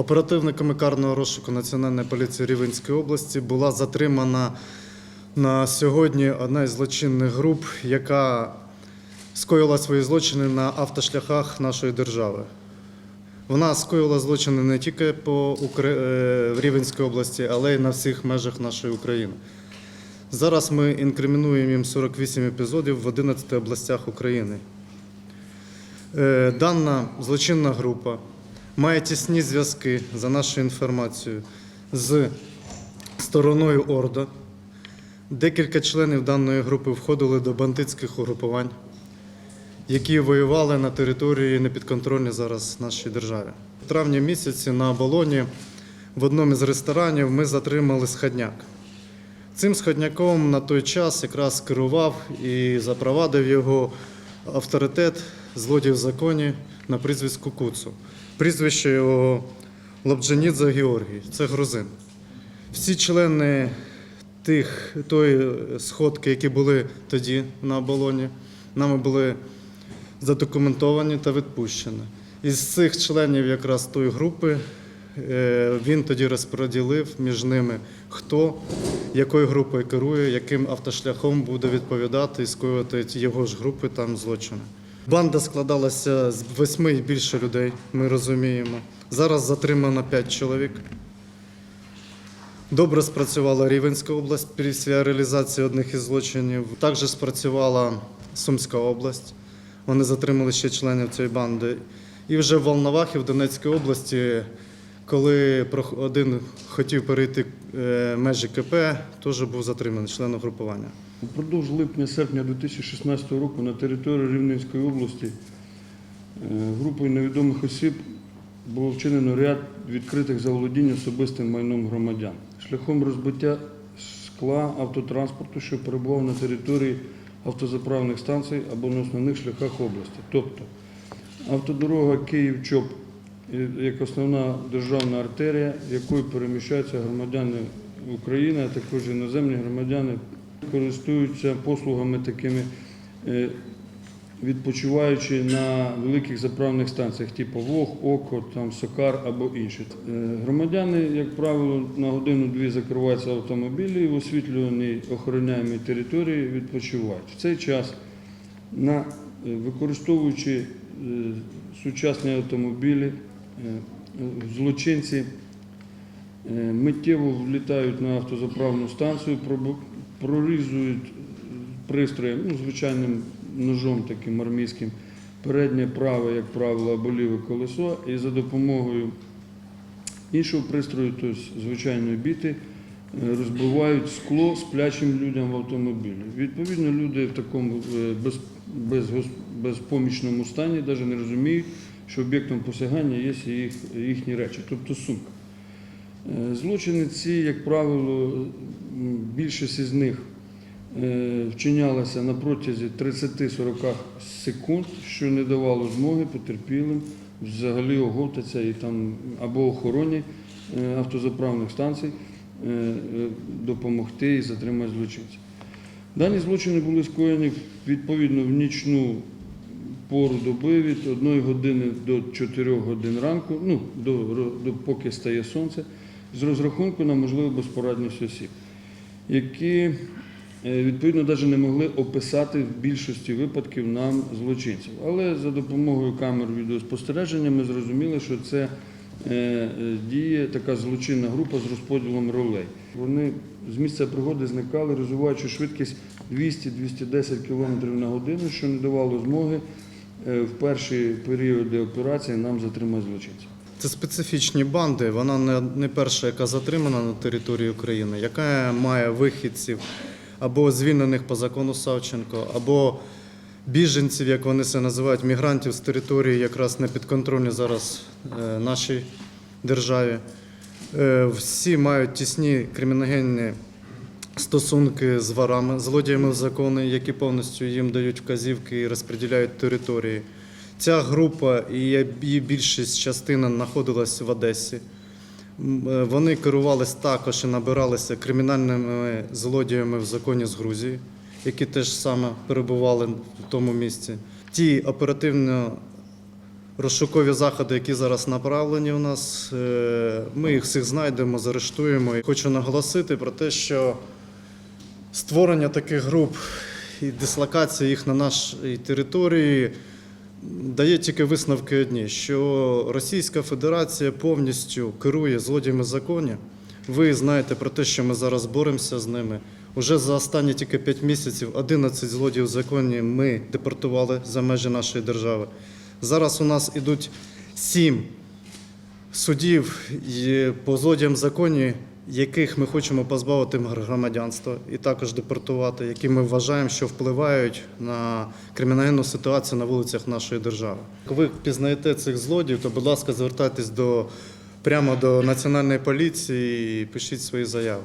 Оперативниками карного розшуку Національної поліції Рівенської області була затримана на сьогодні одна із злочинних груп, яка скоїла свої злочини на автошляхах нашої держави. Вона скоїла злочини не тільки по е, в Рівенській області, але й на всіх межах нашої України. Зараз ми інкримінуємо їм 48 епізодів в 11 областях України. Е, Дана злочинна група має тісні зв'язки за нашою інформацією з стороною Орда. Декілька членів даної групи входили до бандитських угрупувань, які воювали на території непідконтрольній зараз нашій державі. У травні місяці на оболоні в одному із ресторанів ми затримали сходняк. Цим сходняком на той час якраз керував і запровадив його авторитет злодій в законі на прізвиську Куцу. Прізвище його Лобджанідзе Георгій, це грузин. Всі члени тих, тої сходки, які були тоді на оболоні, нами були задокументовані та відпущені. Із цих членів якраз тої групи е, він тоді розподілив між ними, хто якою групою керує, яким автошляхом буде відповідати і скоювати його ж групи там злочини. Банда складалася з восьми і більше людей, ми розуміємо. Зараз затримано п'ять чоловік. Добре спрацювала Рівенська область після реалізації одних із злочинів. Також спрацювала Сумська область. Вони затримали ще членів цієї банди. І вже в Волновахі в Донецькій області, коли один хотів перейти е, межі КП, теж був затриманий член угрупування. Упродовж липня-серпня 2016 року на території Рівненської області е, групою невідомих осіб було вчинено ряд відкритих заволодінь особистим майном громадян шляхом розбиття скла автотранспорту, що перебував на території автозаправних станцій або на основних шляхах області. Тобто автодорога Київ-Чоп е, як основна державна артерія, якою переміщаються громадяни України, а також іноземні громадяни користуються послугами такими, е, відпочиваючи на великих заправних станціях, типу Вог, Око, там, Сокар або інші. Е, Громадяни, як правило, на годину-дві закриваються автомобілі в освітлюваній охороняємій території відпочивають. В цей час, на, е, використовуючи сучасні автомобілі, злочинці миттєво влітають на автозаправну станцію, прорізують е, пристроєм, ну, звичайним ножом таким армійським, переднє праве, як правило, або ліве колесо, і за допомогою іншого пристрою, тобто звичайної біти, е, розбивають скло сплячим людям в автомобілі. Відповідно, люди в такому е, без, без, безпомічному стані навіть не розуміють, що об'єктом посягання є їх, їхні речі, тобто сумка. Е, Злочини ці, як правило, більшість із них е, вчинялася на протязі 30-40 секунд, що не давало змоги потерпілим взагалі оговтатися і там або охороні е, автозаправних станцій допомогти і затримати злочинців. Дані злочини були скоєні відповідно в нічну пору доби від 1 години до 4 годин ранку, ну, до, до, поки стає сонце, з розрахунку на можливу безпорадність осіб, які е, відповідно навіть не могли описати в більшості випадків нам злочинців. Але за допомогою камер відеоспостереження ми зрозуміли, що це е, діє така злочинна група з розподілом ролей. Вони з місця пригоди зникали, розвиваючи швидкість 200-210 км на годину, що не давало змоги е, в перші періоди операції нам затримати злочинців. Це специфічні банди. Вона не, перша, яка затримана на території України, яка має вихідців або звільнених по закону Савченко, або біженців, як вони це називають, мігрантів з території якраз не підконтрольні зараз е, нашій державі. Е, всі мають тісні криміногенні стосунки з ворами, злодіями в закони, які повністю їм дають вказівки і розподіляють території. Ця група і її більшість частина знаходилась в Одесі. Е, Вони керувались також і набиралися кримінальними злодіями в законі з Грузії, які теж саме перебували в тому місці. Ті оперативно розшукові заходи, які зараз направлені у нас. Е, Ми їх всіх знайдемо, заарештуємо. Хочу наголосити про те, що створення таких груп і дислокація їх на нашій території дає тільки висновки одні, що Російська Федерація повністю керує злодіями законів. Ви знаєте про те, що ми зараз боремося з ними. Уже за останні тільки 5 місяців 11 злодіїв законі ми депортували за межі нашої держави. Зараз у нас ідуть 7 судів по злодіям в законі, яких ми хочемо позбавити громадянства і також депортувати, які ми вважаємо, що впливають на кримінальну ситуацію на вулицях нашої держави. Як ви впізнаєте цих злодіїв, то, будь ласка, звертайтесь до прямо до національної поліції і пишіть свої заяви.